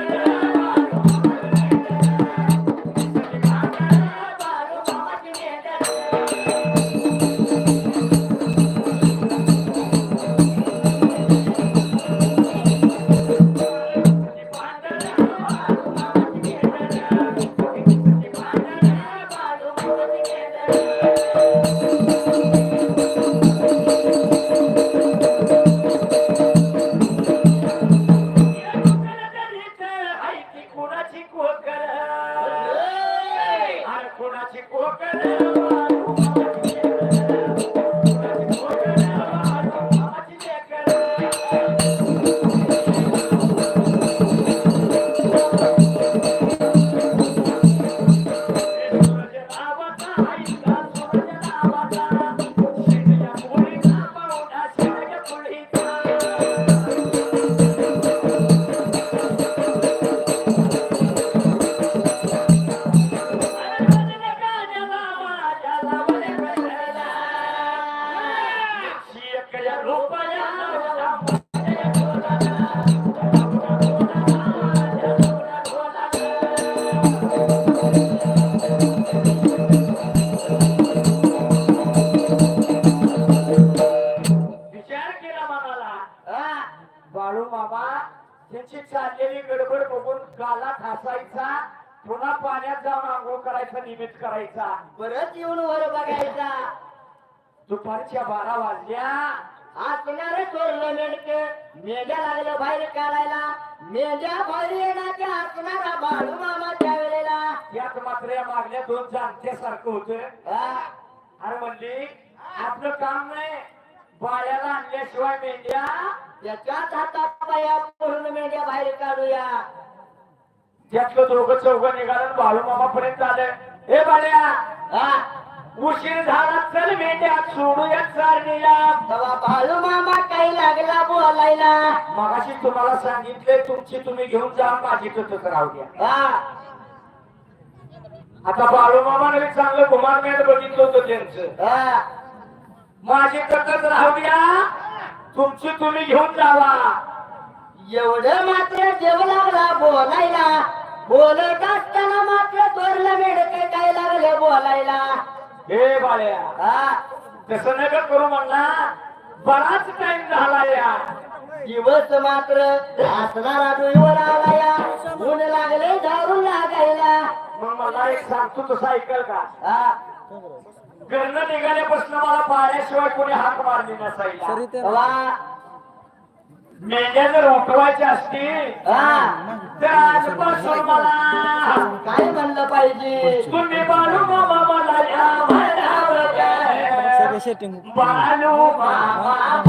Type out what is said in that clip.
Thank you. तुमची चाललेली गडबड बघून गाला ठासायचा पुन्हा पाण्यात जाऊन आंघोळ करायचा निमित्त करायचा. परत येऊन वर बघायचा. दुपारच्या बारा वाजल्या. असणार चोरलं मेंढक. मेंढ्या लागलं बाहेर काढायला. मेंढ्या बाहेर येण्याच्या असणारा बाळू मामाच्या वेळेला. यात मात्र या मागल्या दोन जाणत्यासारखं होतं. हा, अरे म्हणली आपलं काम नाही. बाळ्याला आणल्याशिवाय मेंढ्या याच्याच हातात बाया पूर्ण मेंढ्या बाहेर काढूया. त्यातलं दोघं चौघं निघालं बाळू मामा पर्यंत आलं. ए बाळ्या हा? उशीर झाला चल मेंढ्या सोडूया चारणीला. तेव्हा बाळू मामा काही लागला बोलायला. मगाशी तुम्हाला सांगितले तुमची तुम्ही घेऊन जा माझी तसंच राहू द्या. हा? आता बाळू मामाने चांगलं घुमारमेंट बघितलं होतं त्यांचं. हा. माझी तसंच राहू द्या. तुमची तुम्ही घेऊन जावा. एवढं मात्र जेव लागला बोलायला. बोलत असताना मात्र चोरलं मेढक काय लागलं बोलायला. हे बाळ्या हा? तसं नका करू म्हणला. बराच टाइम झाला या. दिवस मात्र असणारा डोईवर आला या ऊन लागले झाडून लागायला. मग मला एक सांगतो तसं ऐकल का? हा? घरनं निघाल्यापासून मला पाण्याशिवाय कोणी हाक मारली नसायला. मेंढ्या जर उठवायच्या असतील हा. तर आजपासून मला काय म्हणलं पाहिजे? तुम्ही बाळू मामा मला या बाळू मामा.